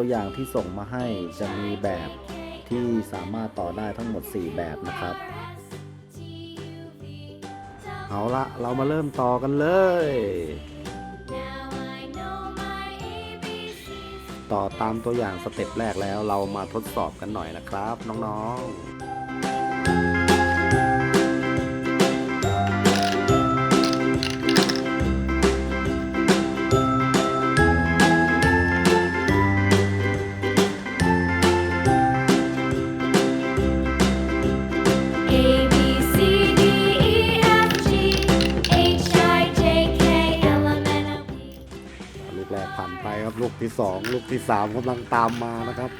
ตัวอย่างที่ส่งมาให้จะมีแบบที่สามารถต่อได้ทั้งหมด 4 แบบนะครับ เอาละเรามาเริ่มต่อกันเลย ต่อตามตัวอย่างสเต็ปแรกแล้วเรามาทดสอบกันหน่อยนะครับ น้องๆ กที่สองลูกที่สามกำลังตามมานะครับ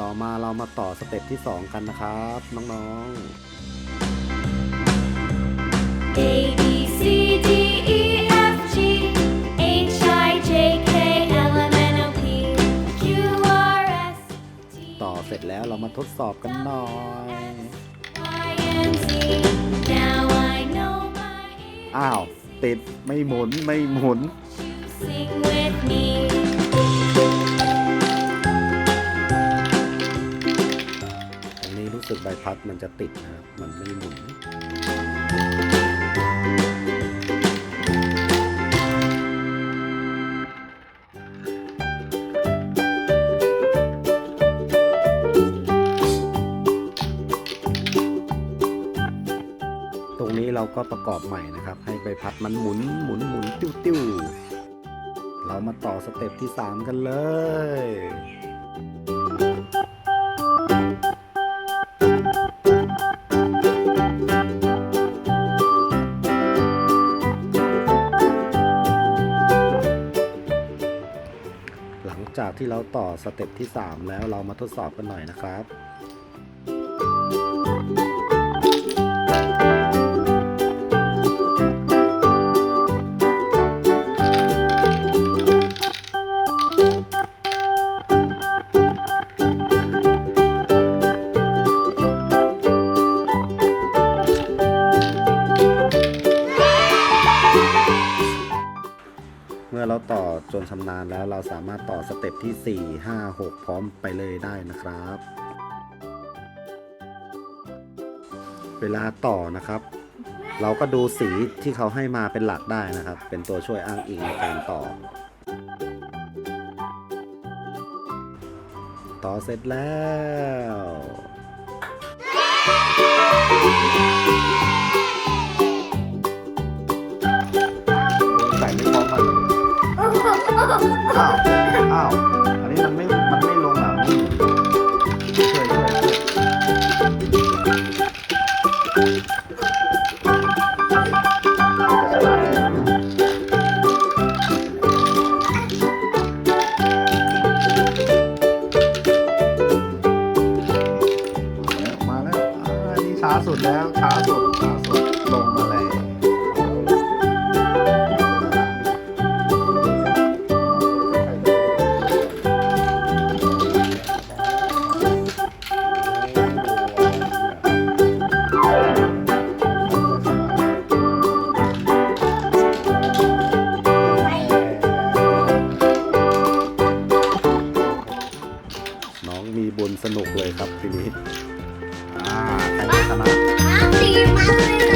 ต่อมาเรามาต่อสเต็ปที่สองกันนะครับ น้อง A B แล้วเรามาทดสอบกันหน่อย Y and Z. Now I know my อ้าว ติดไม่หมุนไม่หมุน Sing with me. อันนี้รู้สึกใบพัดมันจะติดนะครับ มันไม่หมุน รงนี้เราก็ประกอบใหม่นะครับ ให้ใบพัดมันหมุนหมุนหมุนติ้วติ้วเรามาต่อสเต็ปที่ 3 กันเลยหลังจากที่เราต่อสเต็ปที่ 3 แล้วเรามาทดสอบกันหน่อยนะครับ เราต่อจนชำนาญแล้วเราสามารถต่อสเต็ปที่ 4 5 6 พร้อมไปเลยได้นะครับ เวลาต่อนะครับ เราก็ดูสีที่เขาให้มาเป็นหลักได้นะครับ เป็นตัวช่วยอ้างอิงในการต่อ ต่อเสร็จแล้ว อ้าวอ้าวอันนี้มันไม่มันไม่ลงอะช่วยช่วยช่วยมาแล้วอ่าอันนี้ช้าสุดแล้วช้าสุดช้าสุดลงมาแล้ว ดู